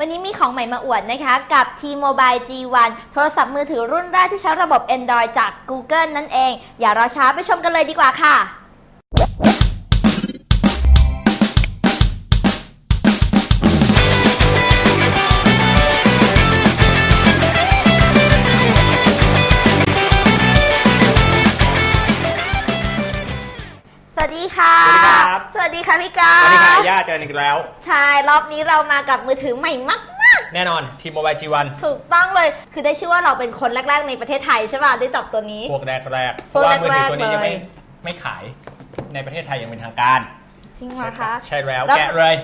วันนี้มีของใหม่มาอวดนะคะ กับ T-Mobile G1 โทรศัพท์มือถือรุ่นแรกที่ใช้ระบบ Android จาก Google นั่นเอง อย่ารอช้าไปชมกันเลยดีกว่าค่ะ สวัสดีค่ะ สวัสดีครับ สวัสดีค่ะพี่กาสวัสดีค่ะย่าเจอกันอีกแล้ว ใช่ รอบนี้เรามากับมือถือใหม่มากแน่นอนทีมโมบายจีวันๆถูกต้องเลย คือได้ชื่อว่าเราเป็นคนแรก ๆ ในประเทศไทยใช่ป่ะได้จับตัวนี้ พวกแรกแรกๆเพพวกราะว่ามือถือตัวนี้แรกๆยังไม่เลยไม่ขายในประเทศไทยยังเป็นทางการ จริงเหรอคะ ใช่แล้วแล้วแกะเลย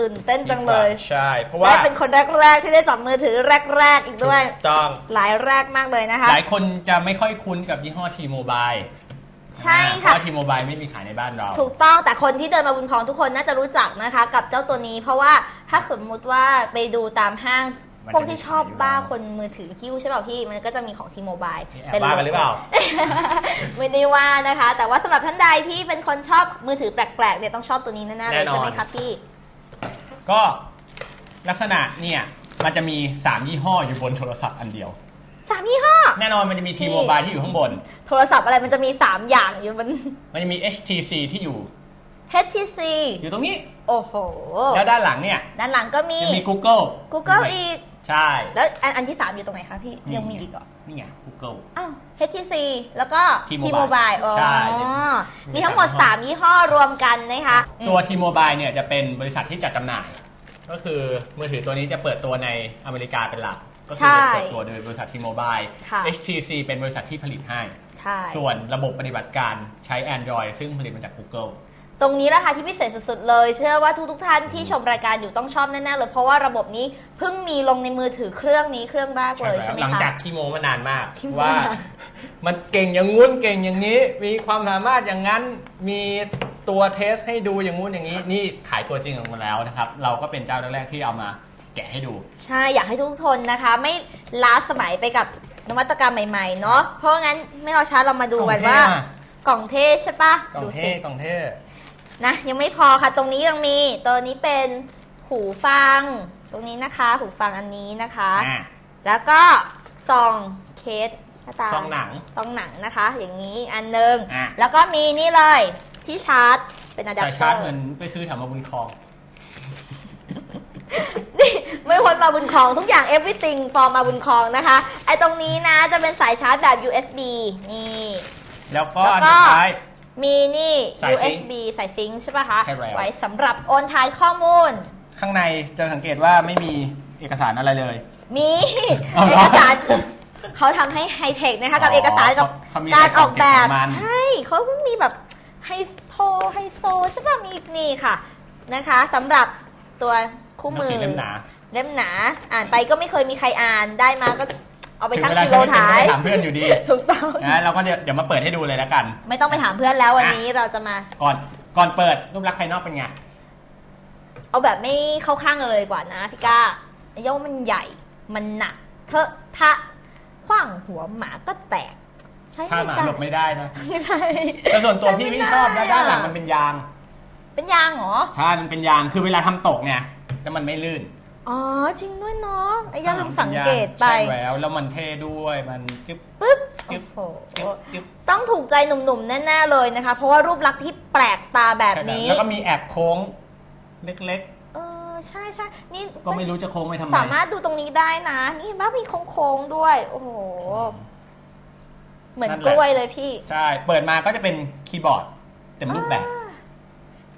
ตื่นเต้นจังเลยใช่ เพราะว่าได้เป็นคนแรกๆที่ได้จับมือถือแรก ๆ อีกด้วยถูกต้องหลายแรกมากเลยนะคะ หลายคนจะไม่ค่อยคุ้นกับยี่ห้อทีโมบาย ใช่เพค่ะราะว่าทีโมบายไม่มีขายในบ้านเรา ถูกต้องแต่คนที่เดินมาบุญคลองทุกคนน่าจะรู้จักนะคะ กับเจ้าตัวนี้ เพราะว่าถ้าสมมุติว่าไปดูตามห้างมันพวกที่จะมีชอบขายอยู่บ้าแล้วคนมือถือคิ้วใช่เปล่าพี่ มันก็จะมีของทีโมบายนี่แอบว่ากันหรือเปล่า ไม่ได้ว่านะคะ แต่ว่าสำหรับท่านใดที่เป็นคนชอบมือถือแปลกๆเนี่ยต้องชอบตัวนี้แน่ๆเลยใช่ไหมคะพี่ ก็ลักษณะเนี่ยมันจะมี 3 ยี่ห้ออยู่บนโทรศัพท์อันเดียว สามยี่ห้อ แน่นอนมันจะมีทีโมบายที่อยู่ข้างบน โทรศัพท์อะไรมันจะมี 3 อย่างอยู่บนมันจะมี HTC ที่อยู่ HTC อยู่ตรงนี้ โอ้โห แล้วด้านหลังเนี่ย ด้านหลังก็มี จะมี Google Google อีก ใช่ แล้วอันอันที่ 3 อยู่ตรงไหนคะพี่ นี่ ยังมีอีกเหรอ นี่ไง Google อ้าว HTC แล้วก็ T-Mobile T-Mobile อ๋อใช่มีทั้งหมด3ยี่ห้อรวมกันนะคะตัว T-Mobile เนี่ยจะเป็นบริษัทที่จัดจำหน่าย ก็คือมือถือตัวนี้จะเปิดตัวในอเมริกาเป็นหลัก ก็คือจะเปิดตัวโดยบริษัท T-Mobile ค่ะ HTC เป็นบริษัทที่ผลิตให้ใช่ส่วนระบบปฏิบัติการใช้ Android ซึ่งผลิตมาจาก Google ตรงนี้แหละค่ะที่พิเศษสุดๆเลย เชื่อว่าทุกๆท่านที่ชมรายการอยู่ต้องชอบแน่ๆเลยเพราะว่าระบบนี้เพิ่งมีลงในมือถือเครื่องนี้เครื่องแรกเลยใช่ไหมหลังคะจากที่โมมานานมากขี้โม้ว่านานมันเก่งอย่างงู้นเก่งอย่างนี้ มีความสามารถอย่างนั้นมีตัวเทสให้ดูอย่างงู้นอย่างนี้ นี่ขายตัวจริงออกมาแล้วนะครับ เราก็เป็นเจ้าแรกๆที่เอามา แกะให้ดู ใช่อยากให้ทุกคนนะคะ ไม่ล้าสมัยไปกับนวัตกรรมใหม่ๆเนาะเพราะงั้นไม่รอช้าเรามาดูกันว่า กล่องเท่ใช่ปะกล่องดูเท่สิกล่องเท่นะยังไม่พอค่ะตรงนี้ยังมีตัวนี้เป็นหูฟัง ตรงนี้นะคะ หูฟังอันนี้นะคะ อะแล้วก็ซองเคสหน้าตาซองหนัง ซองหนังนะคะ อย่างนี้อันหนึ่งอะ แล้วก็มีนี่เลยที่ชาร์จเป็นอะแดปใส่เตชาอร์จร์เหมือนไปซื้อแถวมาบุญคลองนี่ไม่พ้นมาบุญคลองทุกอย่าง everything for มาบุญคลองนะคะ ไอตรงนี้นะจะเป็นสายชาร์จแบบ USB นี่ แล้วก็แล้วอันก็สุดท้าย มีนี่ สายซิงค์ USB สายซิงค์ใช่ปะคะ ใช่แล้ว ไว้สำหรับโอนถ่ายข้อมูล ข้างในจะสังเกตว่าไม่มีเอกสารอะไรเลย มีเอาเหรเออกสารเขาทำให้ไฮเทคนะคะกับอ๋อเอกสารกับเขามีการออกแบบเก็บของมัน ใช่เขามีแบบไฮโซไฮโซใช่ป่ะมีนี่ค่ะนะคะสำหรับตัวคู่หนัมืงอสือเล่มหนา เล่มหนา อ่านไปก็ไม่เคยมีใครอ่านได้มาก็เอาไปถึงชั่งเวลากิโลใช้ไม่เป็นถ่ายก็ถามเพื่อนอยู่ดีถูกต้องนะเราก็เดี๋ยวเดี๋ยวมาเปิดให้ดูเลยแล้วกัน ไม่ต้องไปถามเพื่อนแล้ววันนี้เราจะมา ก่อนก่อนเปิดรูปลักษณ์ภายนอกเป็นไงเอาแบบไม่เข้าข้างเลยดีกว่านะพี่ก้าไอ้โยมันใหญ่มันหนักเทอะทะขว้างหัวหมาก็แตก ใช้ถ้าไม่หมาได้หลบไม่ได้นะไม่ได้แต่ส่วนตัวพี่พี่ชอบใไม่นะด้านหลังมันเป็นยาง เป็นยางเหรอใช่มันเป็นยางคือเวลาทำตกไงแล้วมันไม่ลื่น อ๋อจริงด้วยเนาะไอ้ยาลืมสังเกตไป ใช่แล้วแล้วมันเท่ด้วยมันจึ๊บปึ๊บจึ๊โอ้บโห จึ๊บจึ๊บต้องถูกใจหนุ่มๆ แน่ๆเลยนะคะ เพราะว่ารูปลักษณ์ที่แปลกตาแบบใช่นี้แล้วก็มีแอบโค้งเล็กเออใช่ใช่นี่ๆ ก็ไม่รู้จะโค้งไปทำไมสามารถดูตรงนี้ได้นะ นี่เห็นปะมีโค้งๆด้วย โอ้โห เหมือนกล้วยเลยพี่ ใช่ เปิดมาก็จะเป็นคีย์บอร์ดเต็มรูปแบบ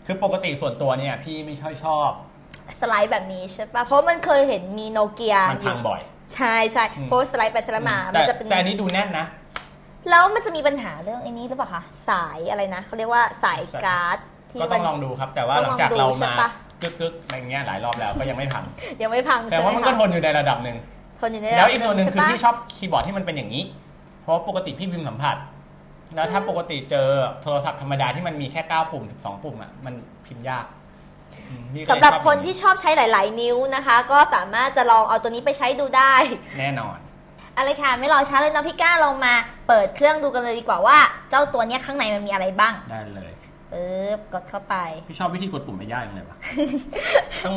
คือปกติส่วนตัวเนี่ย พี่ไม่ค่อยชอบ สไลด์แบบนี้ใช่ปะเพราะมันเคยเห็นมีโนเกียมันพังบ่อย ใช่ใช่อืมเพราะว่าสไลด์ไปสไลด์มาแต่มันจะเป็นแต่อันนี้ดูแน่นนะ แล้วมันจะมีปัญหาเรื่องไอ้นี้หรือเปล่าคะสายอะไรนะเขาเรียกว่าสายสายการ์ดที่ก็มัต้องลองดูครับ แต่ว่าต้องหลลัองงจากเราดูใช่มาปะกึกๆอะไรเงี้ยหลายรอบแล้วก็ยังไม่พังยังไม่พังแต่ใช่ไหมว่ามันก็คะทนอยู่ในระดับหนึ่งทนอยู่ในแล้วอีกส่วนหนึ่งใช่คือปะพี่ชอบคีย์บอร์ดที่มันเป็นอย่างนี้ เพราะปกติพี่พิมพ์สัมผัส แล้วถ้าปกติเจอโทรศัพท์ธรรมดาที่มันมีแค่ 9 ปุ่ม 12 ปุ่มอะมันพิมพ์ยากอืมพี่ก็เลย สำหรับชอคนที่ชอบใช้หลาย ๆ นิ้วนะคะ ก็สามารถจะลองเอาตัวนี้ไปใช้ดูได้แน่นอนเอาเลยค่ะไม่รอช้าเลยเนาะพี่ก้าเรามาเปิดเครื่องดูกันเลยดีกว่าว่า เจ้าตัวเนี้ยข้างในมันมีอะไรบ้างได้เลยปึ๊บกดเข้าไปพี่ชอบวิธีกดปุ่มไม่ยากอย่างเลยวะต้อง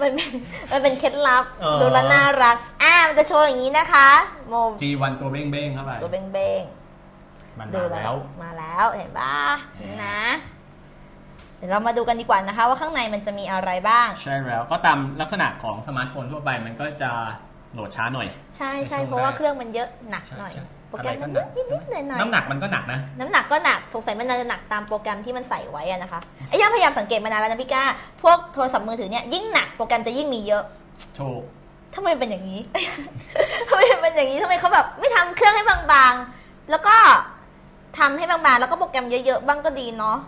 มันเป็นมันเป็นเคล็ดลับเออดูแล้วน่ารักอ่ามันจะโชว์อย่างนี้นะคะโม G1 ตัวเบ้งๆเข้าไปตัวเบ้งมันๆดูมาแล้วมาแล้วเห็นปะนี่นะ เดี๋ยวเรามาดูกันดีกว่านะคะ ว่าข้างในมันจะมีอะไรบ้าง ใช่แล้วก็ตามลักษณะของสมาร์ทโฟนทั่วไปมันก็จะโหลดช้าหน่อย ใช่ใช่ในช่วงเพราะว่าแรกเครื่องมันเยอะหนักใช่หน่อยใช่โปรแกรมอะไรก็มันหนักนิดๆหน่อยหน่อยน้ำหนักมันก็หนักนะ น้ำหนักก็หนักสงสัยมันน่าจะหนักตามโปรแกรมที่มันใส่ไว้อะนะคะไอ้ย่าพยายามสังเกตมานานแล้วนะพี่ก้า พวกโทรศัพท์มือถือเนี่ยยิ่งหนักโปรแกรมจะยิ่งมีเยอะถูกทำไมเป็นอย่างนี้ ทำไมเป็นอย่างนี้ทำไมเขาแบบไม่ทำเครื่องให้บางๆ แล้วก็ทำให้บางๆ แล้วก็โปรแกรมเยอะๆ บ้างก็ดีเนาะ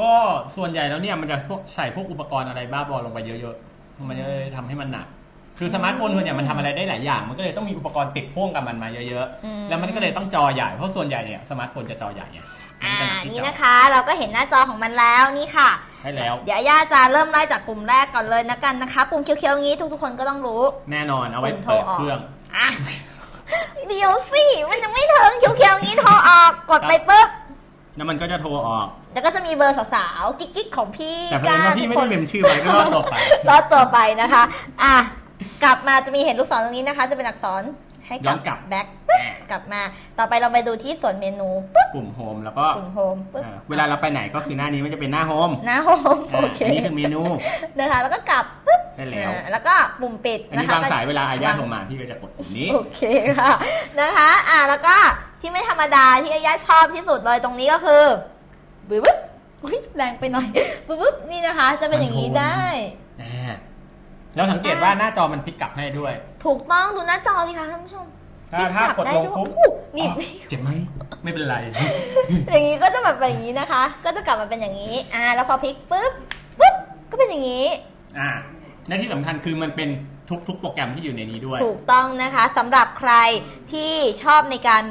ก็ส่วนใหญ่แล้วเนี่ยมันจะพวกใส่พวกอุปกรณ์อะไรบ้าบอลงไปเยอะๆ มันจะเลยทำให้มันหนัก คือสมาร์ทโฟนส่วนใหญ่มันทำอะไรได้หลายอย่าง มันก็เลยต้องมีอุปกรณ์ติดพ่วงกับมันมาเยอะอืม ๆ แล้วมันก็เลยต้องจอใหญ่ เพราะส่วนใหญ่เนี่ยสมาร์ทโฟนจะจอใหญ่ไงมัอ่า จะหกที่นี่จอนะคะ เราก็เห็นหน้าจอของมันแล้วนี่ค่ะ ใช่แล้ว เดี๋ยวย่าจะเริ่มไล่จากปุ่มแรกก่อนเลยนะกันนะคะ ปุ่มเขียวๆอย่างนี้ทุกๆคนก็ต้องรู้ แน่นอนเอาไว้ปุ่มโทรเปิดออกเครื่อง อะ เดี๋ยวสิ มันยังไม่ถึงเขียวๆอย่างนี้โทรออก กดไปปุ๊บ แล้วมันก็จะโทรออก แล้วก็จะมีเบอร์สาวๆกิ๊กๆของพี่แต่เพิ่งว่าพี่ไม่ได้เมมชื่อไว้ก็รอดตัวไปรอดตัวไปนะคะ อะกลับมาจะมีเห็นลูกศรตรงนี้นะคะ จะเป็นอักษรให้ย้อนกลับแบ็คปึ๊บกลับมา ต่อไปเราไปดูที่ส่วนเมนูปุ๊บปุ่มโฮมแล้วก็ปุ่มโฮมปุ๊บอ่าเวลาเราไปไหนก็คือหน้านี้มันจะเป็นหน้าโฮมหน้าโฮมอ่าโอเคอันนี้คือเมนูนะคะแล้วก็กลับปุ๊บได้แล้วอ่าแล้วก็ปุ่มปิดอันนะนี้คะบางสายเวลาอาญาโทรวงมาพี่ก็จะกดปุ่มนี้โอเคค่ะนะคะ อะแล้วก็ ที่ไม่ธรรมดาที่อาย่าชอบที่สุดเลยตรงนี้ก็คือบึ๊บบึ๊บอุ๊ยแรงไปหน่อยบึ๊บบึ๊บนี่นะคะ จะเป็นอย่างนี้ได้อ่าแล้วสังเกตว่าหน้าจอมันพลิกกลับให้ด้วย ถูกต้องดูหน้าจอสิคะท่านผู้ชมถ้าถ้ากดลงปุ๊บโอ้โหนี่อ๋อเจ็บไหมไม่เป็นไร อย่างนี้ก็จะแบบเป็นอย่างนี้นะคะ ก็จะกลับมาเป็นอย่างนี้ อ่า แล้วพอพลิกปุ๊บปุ๊บก็เป็นอย่างนี้ อ่าและที่สำคัญคือมันเป็นทุกทุกโปรแกรมที่อยู่ในนี้ด้วย ถูกต้องนะคะสำหรับใครที่ชอบในการ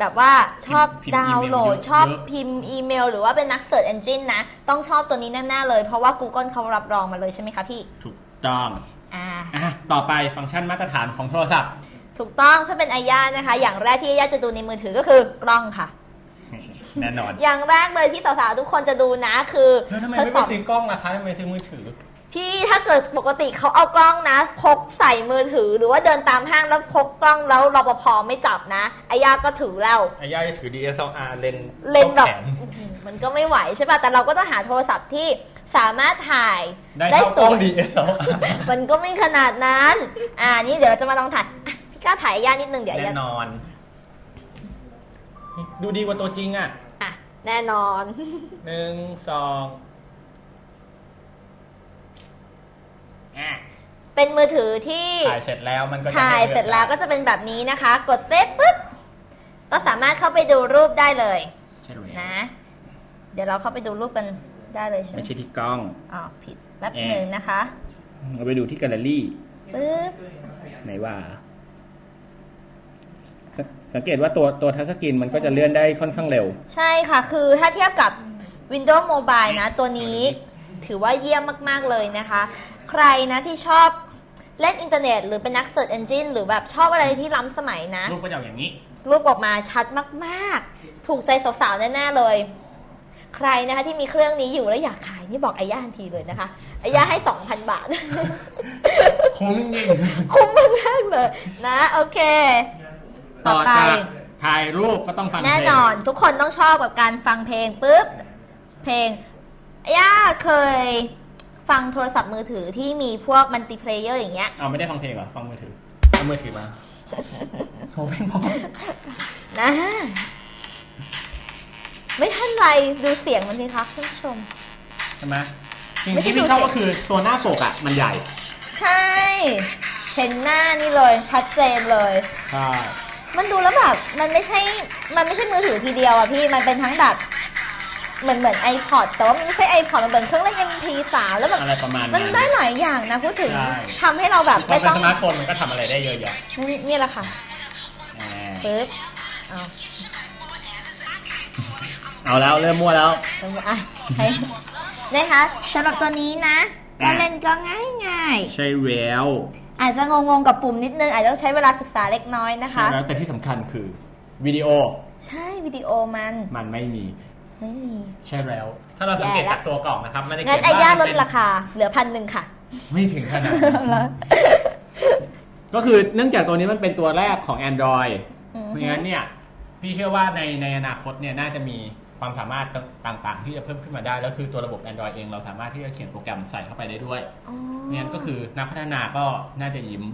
แบบว่าชอบพิมพ์ดาวน์โหลดเยอะๆชอบพิมพ์อีเมล หรือว่าเป็นนักเสิร์ชเอนจินนะ ต้องชอบตัวนี้แน่ๆเลย เพราะว่า Google เขารับรองมาเลยใช่ไหมคะพี่ถูกต้องอ่า อะต่อไปฟังก์ชันมาตรฐานของโทรศัพท์ ถูกต้องถ้าเป็นอาย่านะคะ อย่างแรกที่อาย่าจะดูในมือถือก็คือกล้องค่ะ แน่นอนอย่างแรกเลยที่สาวๆทุกคนจะดูนะคือแล้วทำไมทดไม่สไปอบซื้อกล้องล่ะคะทำไมซื้อมือถือ พี่ถ้าเกิดปกติเขาเอากล้องนะ พกใส่มือถือหรือว่าเดินตามห้างแล้วพกกล้องแล้วรปภไม่จับนะอายาก็ถือแล้วอาย่าจะถือ DSLR เลนเลนส์แบบแขนอื้อหือมันก็ไม่ไหวใช่ป่ะแต่เราก็ต้องหาโทรศัพท์ที่สามารถถ่ายได้เท่ากล้องสวย DSLR มันก็ไม่ขนาดนั้น อ่า นี่เดี๋ยวเราจะมาลองถ่ายอะพี่กล้าถ่ายอายานิดนึงเดี๋ยวอาแน่ยานอน ดูดีกว่าตัวจริงอะอะแน่นอน หนึ่งสอง อะเป็นมือถือที่ถ่ายเสร็จแล้วมันก็จะถ่ายให้ลือกเสร็จแล้วก็จะเป็นแบบนี้นะคะ กดเซฟปุ๊บก็สามารถเข้าไปดูรูปได้เลยใช่ไหมนะ เดี๋ยวเราเข้าไปดูรูปกันได้เลยใช่ไหมไม่ใช่ที่กล้องอ๋อผิดแป๊บเอ๊ะหนึ่งนะคะเราไปดูที่แกลเลอรี่ปึ๊บไหนว่าสสังเกตว่าตัวตัวทัชสกรีนมันก็จะเลื่อนได้ค่อนข้างเร็ว ใช่ค่ะ คือถ้าเทียบกับ Windows Mobile นะ ตัวนี้ถือว่าเยี่ยมมาก ๆ เลยนะคะ ใครนะที่ชอบเล่นอินเทอร์เน็ต หรือเป็นนัก Search Engine หรือแบบชอบอะไรที่ล้ำสมัยนะ รูปก็จะอย่างนี้ รูปออกมาชัดมากๆ ถูกใจสาวๆแน่ๆเลย ใครนะคะที่มีเครื่องนี้อยู่แล้วอยากขายนี่บอกอายาทันทีเลยนะคะอายาให้ 2,000 บาท คุ้มจริงคุ้มมากๆเลยนะ โอเค ต่ต่ออไป จากถ่ายรูปก็ต้องฟังเพลงแน่นอนทุกคนต้องชอบกับการฟังเพลงปุ๊บเพลงย่าเคย ฟังโทรศัพท์มือถือที่มีพวกมัลติเพลเยอร์อย่างเงี้ย เอาไม่ได้ฟังเพลงเหรอ ฟังมือถือเอามือถือมาโหเพลงเพราะนะไม่ทันไรดูเสียงมันสิคะคุณผู้ชม ใช่ไหมสิ่งไม่ใช่ที่พี่ดูชอบสิก็คือตัวหน้าปกอะ มันใหญ่ ใช่ เห็นหน้านี่เลย ชัดเจนเลย ใช่ มันดูแล้วแบบ มันไม่ใช่ มันไม่ใช่มือถือทีเดียวอะพี่ มันเป็นทั้งแบบ เหมือนเหมือน iPod แต่ว่ามันไม่ใช่ iPod มันเป็นเครื่องเล่น MP3 แล้วแบบอะไรประมาณมันั้นน ได้หลายอย่างนะพูดถึงใช่ ทำให้เราแบบพอไม่เป็นต้องสมาร์ทโฟนมันก็ทำอะไรได้เยอะแยะนี่นี่แหละค่ะอ่าปึ๊บเอาเอาแล้วเริ่มมั่วแล้วจังหวะอะให้นะคะสำหรับตัวนี้นะอะก็เล่นก็ง่ายง่ายใช่แล้วๆอาจจะงงๆกับปุ่มนิดนึง อาจจะต้องใช้เวลาศึกษาเล็กน้อยนะใช่คะ แล้วแต่ที่สำคัญคือวิดีโอใช่วิดีโอมัน มันไม่มีไม่มี ใช่แล้ว ถ้าเราสังเกตแย่ละจากตัวกล่องนะครับไม่ได้งั้เขียนนไอ้ย่าว่าลมันดเป็นราคา เหลือพันหนึ่งค่ะ ไม่ถึงขนาดนั้นก็คือเนื่องจากตัวนี้มันเป็นตัวแรกของ Android อือฮึเพราะงั้นเนี่ย พี่เชื่อว่าในในอนาคตเนี่ยน่าจะมีความสามารถต่างๆ ที่จะเพิ่มขึ้นมาได้ แล้วคือตัวระบบ Android เองเราสามารถที่จะเขียนโปรแกรมใส่เข้าไปได้ด้วยอ๋อเพราะงั้นก็คือนักพัฒนาก็น่าจะยิ้ม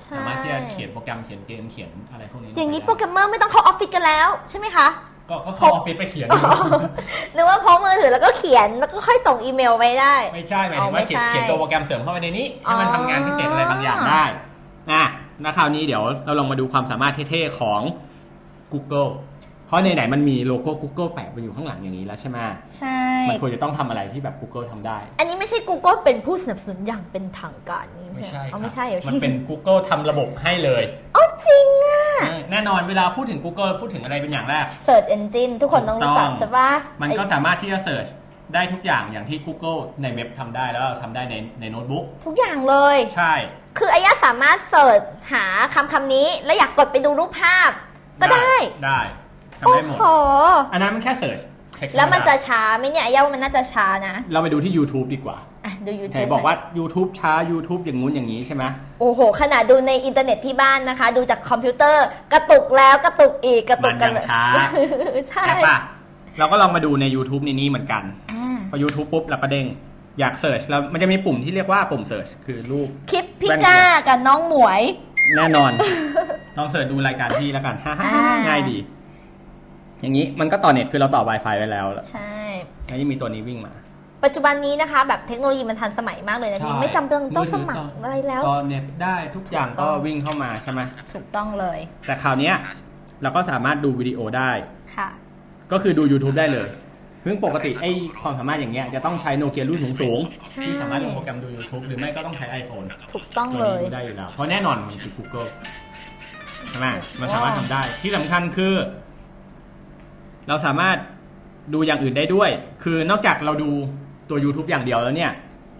ใช่สามารถที่จะเขียนโปรแกรมเขียนเกมเขียนอะไรพวกนี้ อย่างนี้ลโปรแกรมเมอร์ไม่ต้องเข้าออฟฟิศกันแล้วใช่ไหมคะ ก็ก็เข้าออฟฟิศไปเขียน นึกว่าพกมือถือแล้วก็เขียนแล้วก็ค่อยส่งอีเมลไปได้ ไม่ใช่หมายถึงอ๋อว่าไม่เขียนใช่เขียนตัวโปรแกรมเสริมเข้าไปในนี้อ๋ให้อมันทำงานพิเศษอะไรบางอย่างได้อะแล้วคราวนี้เดี๋ยวเราลองมาดูความสามารถเท่ๆของ Google เพราะไหนๆมันมีโลโก้ Google แปะไปอยู่ข้างหลังอย่างนี้แล้วใช่ไหมใช่ มันควรจะต้องทำอะไรที่แบบ Google ทำได้ อันนี้ไม่ใช่ Google เป็นผู้สนับสนุนอย่างเป็นทางการนี่ไม่ใช่อ๋อครัไม่ใช่เหรอมันเป็น Google ทำระบบให้เลยอ๋อจริงอะเออ แน่นอนเวลาพูดถึง Google พูดถึงอะไรเป็นอย่างแรก Search Engine ทุกคนต้องรู้จักถูกต้องใช่ปะมันก็ไอ้สามารถที่จะเสิร์ชได้ทุกอย่างอย่างที่ Google ในเว็บทำได้แล้วเราทำได้ในในโน้ตบุ๊กทุกอย่างเลย ใช่ คืออายะสามารถเสิร์ชหาคำคำนี้ แล้วอยากกดไปดูรูปภาพ ก็ได้ ได้ทำโอ้ได้หมดโหอันนั้นมันแค่เสิร์ชแล้วมันจะช้าไหมเนี่ยอายะว่ามันน่าจะช้านะ เราไปดูที่ YouTube ดีกว่า อะดู ไหน YouTube บอกว่าหน่ย YouTube ช้า YouTube อย่างงู้นอย่างนี้ใช่ไหมโอ้โห ขนาดดูในอินเทอร์เน็ตที่บ้านนะคะ ดูจากคอมพิวเตอร์ กระตุกแล้วกระตุกอีกกระตุมักนกัยันงเลยช้า ใช่ใช่ปะเราก็ลองมาดูใน YouTube ในนี้เหมือนกัน อ่าพอ YouTube ปุ๊บเราก็เด้ง อยากเสิร์ชแล้วมันจะมีปุ่มที่เรียกว่าปุ่มเสิร์ชคือรูป คลิปพี่ก้ากับน้องหมวย แน่นอน ลองเสิร์ชดูรายการที่แล้วกันฮ่าอ่า ง่ายดี อย่างนี้มันก็ต่อเน็ตคือเราต่อ Wi-Fi ไว้แล้ว ใช่ แล้วยังมีตัวนี้วิ่งมา ปัจจุบันนี้นะคะ แบบเทคโนโลยีมันทันสมัยมากเลยนะพี่ไม่จำเป็นต้องสมัครอะไรแล้วต่อเน็ตได้ทุกอย่างก็วิ่งเข้ามาใช่ไหมถูกต้องเลยแต่คราวเนี้ยเราก็สามารถดูวิดีโอได้ ค่ะ ก็คือดู YouTube ได้เลยซึ่งปกติไอ้ความสามารถอย่างเงี้ยจะต้องใช้โนเกียรุ่นสูงสูงๆใช่ ที่สามารถลงโปรแกรมดู YouTube หรือไม่ก็ต้องใช้ iPhone ถูกต้องตัวเลนี้ยดูได้อยู่แล้ว เพราะแน่นอนมันคือ Google ใช่ไหมมันสามารถทำได้ ที่สำคัญคือ เราสามารถดูอย่างอื่นได้ด้วย คือนอกจากเราดู ตัว YouTube อย่างเดียวแล้วเนี่ย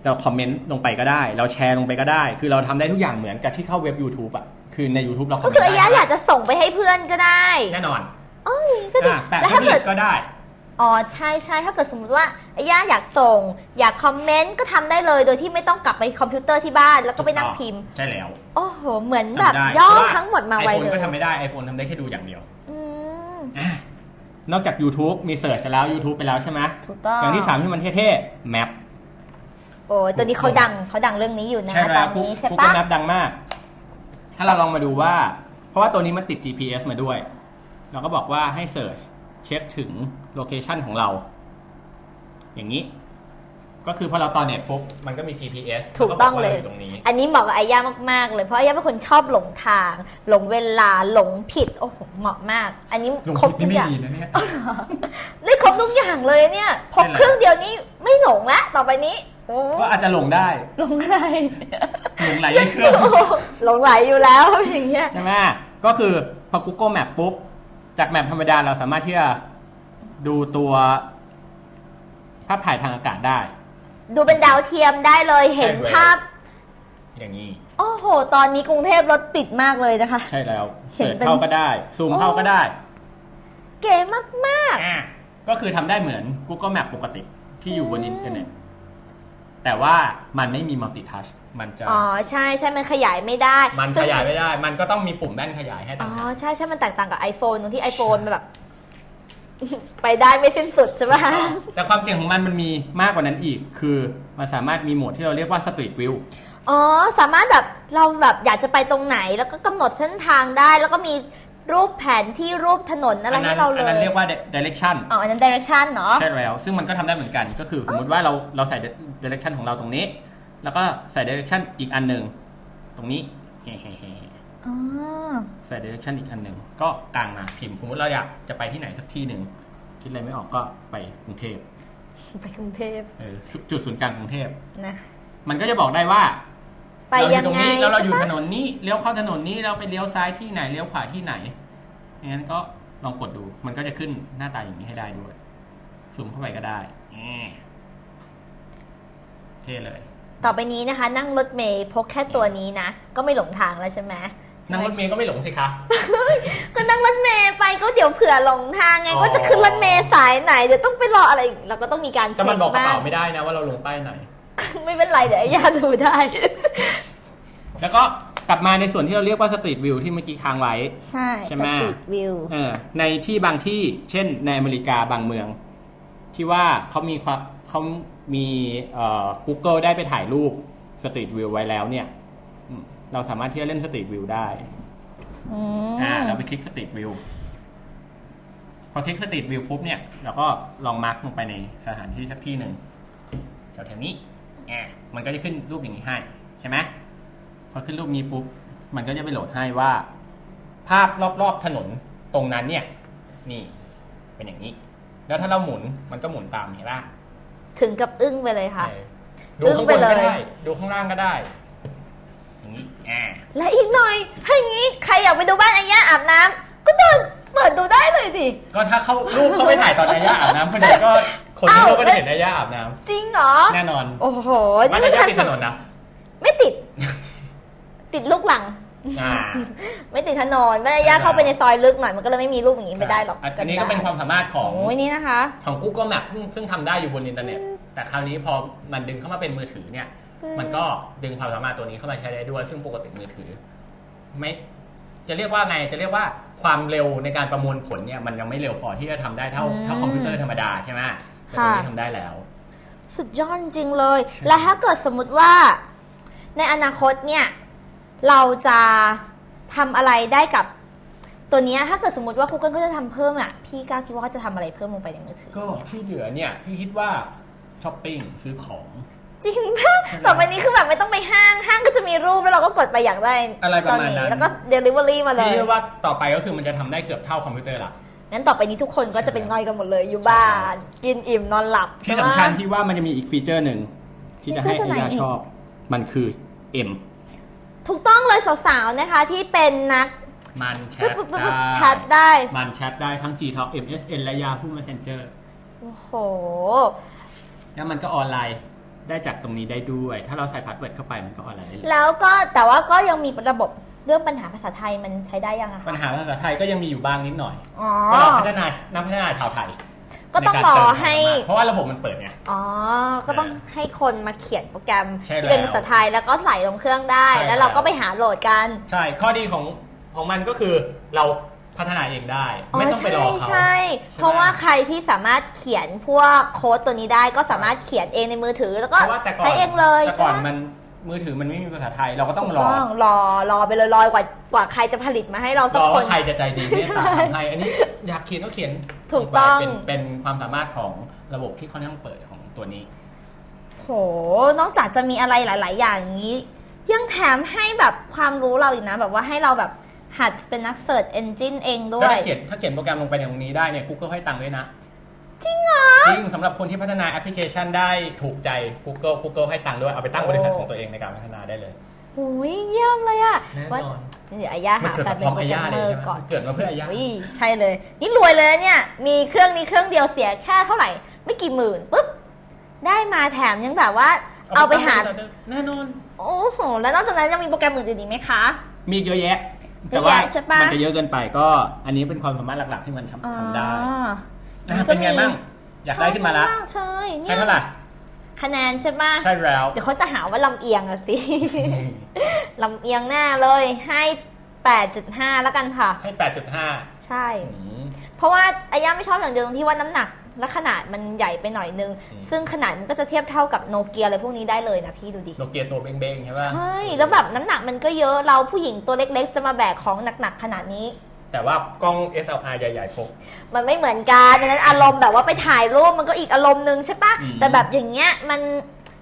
เราคอมเมนต์ลงไปก็ได้ เราแชร์ลงไปก็ได้ คือเราทำได้ทุกอย่างเหมือนกับที่เข้าเว็บ YouTube อะ คือใน YouTube เราคอก็มเมนคือต์อายะได้อยากจะส่งไปให้เพื่อนก็ได้แน่นอนอ๋อก็ดีอะแปะแล้วแท็ถ้าบเล็เกิตดก็ได้ อ๋อใช่ใช่ถ้าเกิดสมมติว่าอายะอยากส่ง อยากคอมเมนต์ก็ทำได้เลย โดยที่ไม่ต้องกลับไปคอมพิวเตอร์ที่บ้านแล้วก็ไปนั่งพิมพ์ ใช่แล้ว โอ้โห เหมือนแบบทำได้ย่อเพราะว่าทั้งหมดมาไว iPhone เลย ก็ทำไม่ได้ iPhone ทำได้แค่ดูอย่างเดียวอืมอะ นอกจาก YouTube มีเสิร์ชไปแล้ว YouTube ไปแล้วใช่ไหมถูกต้อง อย่างที่สามที่มันเท่ๆ Map โอ้ยตัวนี้เขาดังเขาดังเรื่องนี้อยู่นะใช่ตแล้อวนนี้ใช่ Google ปะ Map ดังมาก ถ้าเราลองมาดูว่า เพราะว่าตัวนี้มันติด GPS มาด้วย เราก็บอกว่าให้เสิร์ชเช็คถึงโลเคชันของเรา อย่างนี้ ก็คือพอเราต่อเน็ตปุ๊บมันก็มี GPS ถูกต้องเลยแวก็บว่ารายู่ตรงนี้ อันนี้เหมาะกับอายามากๆ เลย เพราะอายาเป็นคนชอบหลงทาง หลงเวลา หลงผิด โอ้โห เหมาะมาก อันนี้ลงครบผิดทุนี่กไม่อย่าง ดีนะเนี่ย ได้ครบทุกอย่างเลยเนี่ย พกใช่แล้วเครื่องเดียวนี้ไม่หลงละ ต่อไปนี้ โอ้ก็อาจจะหลงได้หลงไหลหลงไหลในเครื่องโโหหลงไหลอยู่แล้วอย่างเงี้ย ใช่ไหมก็คือพอ Google Map ปุ๊บ จากแมปธรรมดาเราสามารถที่จะดูตัวภาพถ่ายทางอากาศได้ ดูเป็นดาวเทียมได้เลยเห็นใช่เลยภาพ อย่างนี้ โอ้โห ตอนนี้กรุงเทพรถติดมากเลยนะคะ ใช่แล้วเห็นเสิร์ชเป็นเข้าก็ได้ ซูมเข้าก็ได้ เก๋มากอะก็คือทำได้เหมือน Google Map ปกติที่อยู่บนอืมอินเทอร์เน็ต แต่ว่ามันไม่มีมัลติทัชมันจะ ๆ อ๋อ ใช่ใช่มันขยายไม่ได้มันซึ่ขงยายไม่ได้ มันก็ต้องมีปุ่มแว่นขยายให้อ๋ต่างอหากใช่ใช่มันแตกต่างกับ iPhone ตรงที่ iPhone มันแบบ ไปได้ไม่สิ้นสุดใช่ปะแต่ความเจ๋งของมันมันมีมากกว่านั้นอีก คือมันสามารถมีโหมดที่เราเรียกว่า Street View อ๋อ สามารถแบบเราแบบอยากจะไปตรงไหน แล้วก็กำหนดเส้นทางได้ แล้วก็มีรูปแผนที่รูปถนนอะไรอัให้นั้นเราเลอัยนั้นเรียกว่า direction อ๋ออันนั้น direction เนาะใช่แล้ว ซึ่งมันก็ทำได้เหมือนกัน ก็คือสมมติว่าเราเราใส่ direction ของเราตรงนี้ แล้วก็ใส่ direction อีกอันหนึ่งตรงนี้เฮ้ๆอ๋อๆ ใส่ direction อีกอันหนึ่ง ก็กลางมาพิมพ์สมมติเราอยากจะไปที่ไหนสักที่หนึ่ง คิดอะไรไม่ออกก็ไปกรุงเทพไปกรุงเทพเออจุดศูนย์กลางกรุงเทพนะมันก็จะบอกได้ว่า ไปเราอยัยู่งตรงไงนี้แล้วเราอยู่ใช่ถปะนนนี้เลี้ยวเข้าถนนนี้เราไปเลี้ยวซ้ายที่ไหนเลี้ยวขวาที่ไหนงั้นก็ลองกดดู มันก็จะขึ้นหน้าตาอย่างนี้ให้ได้ด้วยซูมเข้าไปก็ได้แหมเท่เลย ต่อไปนี้นะคะ นั่งรถเมย์พกแค่ตัวนี้นะ ก็ไม่หลงทางแล้วใช่ไหม นั่งรถเมย์ก็ไม่หลงสิคะ ก็นั่งรถเมย์ไปก็เดี๋ยวเผื่อหลงทางไง อ๋อ ก็จะขึ้นรถเมย์สายไหนเดี๋ยวต้องไปรออะไรอีกเราก็ต้องมีการแต่เช็มันคบอกกระบ้าเป๋าง ไม่ได้นะว่าเราลงป้ายไหน ไม่เป็นไรเดี๋ยวไอ้ย่าดูได้ แล้วก็กลับมาในส่วนที่เราเรียกว่าสตรีทวิวที่เมื่อกี้ค้างไว้ ใช่ใช่ไหมสตรีทวิว เออในที่บางที่เช่นในอเมริกาบางเมือง ที่ว่าเขามีความเขามีเอ่อ Google ได้ไปถ่ายรูปสตรีทวิวไว้แล้วเนี่ยอืม เราสามารถที่จะเล่นสตรีทวิวได้อืมอ่าเราไปคลิกสตรีทวิวพอคลิกสตรีทวิวปุ๊บเนี่ยเราก็ลองมาร์กลงไปในสถานที่สักที่หนึ่งแถวๆนี้อ่ามันก็จะขึ้นรูปอย่างนี้ให้ ใช่ไหมพอขึ้นรูปนี้ปุ๊บมันก็จะไปโหลดให้ว่า ภาพรอบๆถนนตรงนั้นเนี่ย นี่ เป็นอย่างนี้ แล้วถ้าเราหมุนมันก็หมุนตามเห็นปะถึงกับอึ้งไปเลยค่ะเออดูข้างบนอึ้งไปก็เลยได้ ดูข้างล่างก็ได้ อย่างนี้อ่าและอีกหน่อยถ้าอย่างนี้ใครอยากไปดูบ้านไอ้ย่าอาบน้ำก็เดินเปิดดูได้เลยดิ ก็ถ้าเขารูปเขาไปถ่ายตอนอาย่าอาบน้ำพอดีก็คนที่อ้าวรูปก็จะเห็นอาย่าอาบน้ำจริงเหรอแน่นอนโอ้โหบ้านไม่อาย่าทันติดถนนนะไม่ติด ติดลูกหลัง อ่า ไม่ติดถนนบ้านไอ้ย่าเข้าไปในซอยลึกหน่อย มันก็เลยไม่มีรูปอย่างนี้ไม่ได้หรอกอันนี้ก็เป็นความสามารถของ โอ้ยนี่นะคะ ของ Google Map ซึ่งซึ่งทำได้อยู่บนอินเทอร์เน็ต แต่คราวนี้พอมันดึงเข้ามาเป็นมือถือเนี่ยอื มมันก็ดึงความสามารถตัวนี้เข้ามาใช้ได้ด้วย ซึ่งปกติมือถือไม่จะเรียกว่าไงจะเรียกว่าความเร็วในการประมวลผลเนี่ยมันยังไม่เร็วพอที่จะทำได้เท่าเท่าคอมพิวเตอร์ธรรมดาใช่ไหมแต่ตัวนี้ทำได้แล้ว สุดยอดจริงๆเลยใช่แล้วถ้าเกิดสมมุติว่า ในอนาคตเนี่ยเราจะทำอะไรได้กับตัวเนี้ยถ้าเกิดสมมติว่า Google ก็จะทำเพิ่มอะพี่กล้าคิดว่าเขาจะทำอะไรเพิ่มลงไปในมือถือก็ที่เหลือเนี่ยพี่คิดว่าช้อปปิ้งซื้อของ จริงปะต่อไปนี้คือแบบไม่ต้องไปห้างห้างก็จะมีรูปแล้วเราก็กดไปอยากได้อะไรประตอนมาณนี้นั้น แล้วก็ Delivery มาเลยพี่คิดว่าต่อไปก็คือมันจะทำได้เกือบเท่าคอมพิวเตอร์ละงั้นต่อไปนี้ทุกคนก็จะเป็นง่อยกันหมดเลยอยู่บ้าน กินอิ่มนอนหลับที่ใช่สำไหมคัญที่ว่ามันจะมีอีกฟีเจอร์หนึ่งที่จะให้ฟีเจอร์ตัวไหนไอ้ยาอีกชอบ มันคือ M ถูกต้องเลยสาวๆนะคะที่เป็นนักมันแชปึ๊บทปึ๊บปึ๊บได้ปึ๊บแชทได้ มันแชทได้ทั้ง Gtalk MSN และ Yahoo Messenger โอ้โห แล้วมันก็ออนไลน์ ได้จากตรงนี้ได้ด้วย ถ้าเราใส่พาสเวิร์ดเข้าไปมันก็ออนไลน์ได้เลยแล้วก็แต่ว่าก็ยังมีระบบเรื่องปัญหาภาษาไทยมันใช้ได้ยังอะคะปัญหาภาษาไทยก็ยังมีอยู่บ้างนิดหน่อยอ๋อ ก็เราพัฒนานักพัฒนาชาวไทยก็ต้องในรกาอเติมให้ความสามารถเพราะว่าระบบมันเปิดไง อ๋อ ก็ต้องให้คนมาเขียนโปรแกรมใช่ที่เป็นแล้วภาษาไทยแล้วก็ใส่ลงเครื่องได้ ใช่แล้วเราแล้ว ก็ไปหาโหลดกัน ใช่ ข้อดีของของมันก็คือเรา พัฒนาเองได้ ไม่ต้องไปรอเขาใช่ใช่ เพราะว่าใครที่สามารถเขียนพวกโค้ดตัวนี้ได้ก็สามารถเขียนเองในมือถือ แล้วก็เพราะว่าแต่ก่อนใช้เองเลยแต่ใช่ก่อนไหมมันมือถือมันไม่มีภาษาไทยเราก็ต้องถูกรอต้องรอรอไปเลยรอกว่ากว่าใครจะผลิตมาให้เราสัรกอคว่านใครจะใจดีเมตตาทำให้อันนี้อยากเขียนก็เขียนถูกต้องเป็นเป็นความสามารถของระบบที่ค่อนข้างเปิดของตัวนี้ โห นอกจากจะมีอะไรหลาย ๆ อย่างนี้ ยังแถมให้แบบความรู้เราอีกนะ แบบว่าให้เราแบบ หัดเป็นนักเสิร์ชเอนจินเองด้วถ้าย เขียนถ้าเขียนโปรแกรมลงไปในตรงนี้ได้เนี่ย Google ให้ตังค์ด้วยนะ จริงเหรอ จริงสำหรับคนที่พัฒนาแอปพลิเคชันได้ถูกใจ Google Google ให้ตังค์ด้วย เอาไปตั้งบริษัทของตัวเองในการพัฒนาได้เลยโอ้ยเยี่ยมเลยอะแน่นอน ว่าเดี๋ยวอาย่ามันหาเกิดแฟมานพเป็นร้อมโปรอาแกรย่ามเลยเมอใช่ไหมร์ก่อนเกิดมาเพื่ออาย่าอุ้ยใช่เลย นี่รวยเลยนะเนี่ย มีเครื่องนี้เครื่องเดียวเสียแค่เท่าไหร่ ไม่กี่หมื่นปุ๊บ ได้มาแถมยังแบบว่า เอาไปหา แน่นอน โอ้โห แล้วนอกจากนั้นยังมีโปรแกรมอื่นๆอีกไหมคะ มีเยอะแยะเย แต่อะว่าแยะใช่ปะ มันจะเยอะเกินไปก็อันนี้เป็นความสามารถหลักๆที่มันทำทำได้อ๋ออะเป็นไงบ้างอยากได้ขึ้นมาละใช่เนี่ให้ยเท่าไหร่คะแนนใช่ปะใช่แล้ว เดี๋ยวเขาจะหาว่าลำเอียงอะสิ ลำเอียงแน่เลยให้ 8.5 แล้วกันค่ะ ให้ 8.5ใช่ อืมเพราะว่าอาย่าไม่ชอบอย่างเดียวตรงที่ว่าน้ำหนัก และขนาดมันใหญ่ไปหน่อยนึงอืมซึ่งขนาดมันก็จะเทียบเท่ากับโนเกียอะไรพวกนี้ได้เลยนะพี่ดูดิ โนเกียตัวเบ้งๆใช่ป่ะใช่ แล้วแบบน้ำหนักมันก็เยอะเราผู้หญิงตัวเล็กๆ จะมาแบกของหนักๆขนาดนี้ แต่ว่ากล้อง SLR ใหญ่ๆพก มันไม่เหมือนกันดังนั้นอารมณ์แบบว่าไปถ่ายรูปมันก็อีกอารมณ์หนึ่งใช่ปะอืมแต่แบบอย่างเงี้ยมัน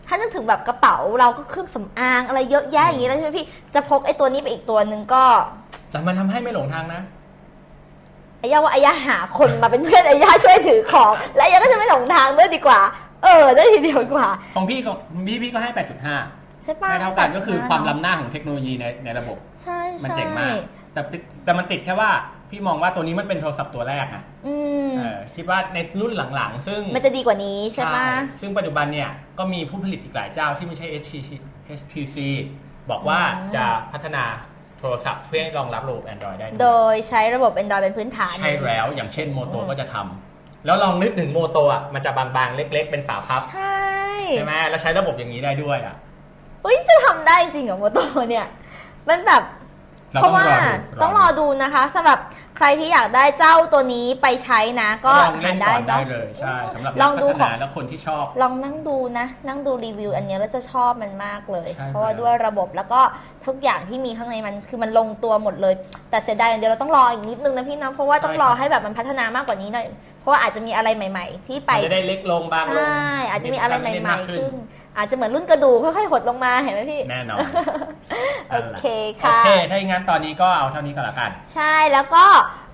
ถ้านึกถึงแบบกระเป๋าเราก็เครื่องสำอางอะไรเยอะแยะอย่างงี้แล้วใช่ไหมพี่จะพกไอ้ตัวนี้ไปอีกตัวหนึ่งก็แต่มันทำให้ไม่หลงทางนะ อายาว่าอายาหาคนมาเป็นเพื่อนอายาช่วยถือของ และอายาก็จะไม่หลงทางด้วยดีกว่า เออได้ทีเดียวดีกว่า ของพี่ของพี่พี่ก็ให้ 8.5ใช่ปะให้เท่ากันก็คือความล้ำหน้าของเทคโนโลยีในในระบบ ใช่ใช่มันเจ๋งมาก แต่ติดแต่มันติดแค่ว่าพี่มองว่าตัวนี้มันเป็นโทรศัพท์ตัวแรกนะอืมเออคิดว่าในรุ่นหลังๆ ซึ่งมันจะดีกว่านี้ใช่ปะซึ่งปัจจุบันเนี่ยก็มีผู้ผลิตอีกหลายเจ้าที่ไม่ใช่ HTC HTC บอกว่าอืมจะพัฒนา โทรศัพท์เพื่อให้รองรับระบบ Android ได้ด้วยโดยใช้ระบบ Android เป็นพื้นฐาน ใช่แล้วอย่างเช่นโมโตอืมก็จะทำแล้วลองนึกถึงโมโตอะมันจะบางๆเล็ก ๆ เป็นฝาพับใช่ใช่ไหมแล้วใช้ระบบอย่างนี้ได้ด้วยอะเฮ้ยจะทำได้จริงเหรอโมโตเนี่ย มันแบบเราเพต้อราะงว่ารอดูต้องรอดูนะคะสำหรับใค รที่อยากได้เจ้าตัวนี้ไปใช้นะ ก็ลองเล่นหาก่อนได้เนาะ เลยใช่สำหรับลนัอกงดูพัฒของนาและคนที่ชอบ ลองนั่งดูนะ นั่งดูรีวิว อันเนี้ยแล้วจะชอบมันมากเลย ใช่เพราะว่าครับ ด้วยระบบแล้วก็ทุกอย่างที่มีข้างในมันคือมันลงตัวหมดเลย แต่เสียดายอย่างเดียวเราต้องรออีกนิดนึงนะพี่เน้องเพราะว่าต้องรอให้แบบมันพัฒนามากกว่านี้หน่อยเพราะว่าอาจจะมีอะไรใหม่ ๆ ที่ไป มันจะได้เล็กลงบางลงใช่อาจจะมีอะไรใหเล่นม่ากๆขึ้น ขึ้น อาจจะเหมือนรุ่นกระดูกค่อยๆหดลงมาเห็นไหมพี่ แน่นอน โอเคโอค่ะเค ถ้าอย่างนั้นตอนนี้ก็เอาเท่านี้ก็แล้วกัน ใช่แล้วก็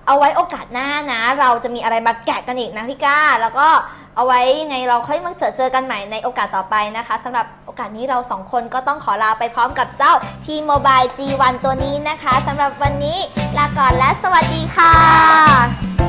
เอาไว้โอกาสหน้านะ เราจะมีอะไรมาแกะกันอีกนะพี่ก้า แล้วก็เอาไว้ยังไงเราค่อยมาเจอเจอกันใหม่ในโอกาสต่อไปนะคะสำหรับโอกาสนี้เราสองคนก็ต้องขอลาไปพร้อมกับเจ้า T-Mobile G1 ตัวนี้นะคะสำหรับวันนี้ลาก่อนและสวัสดีค่ะ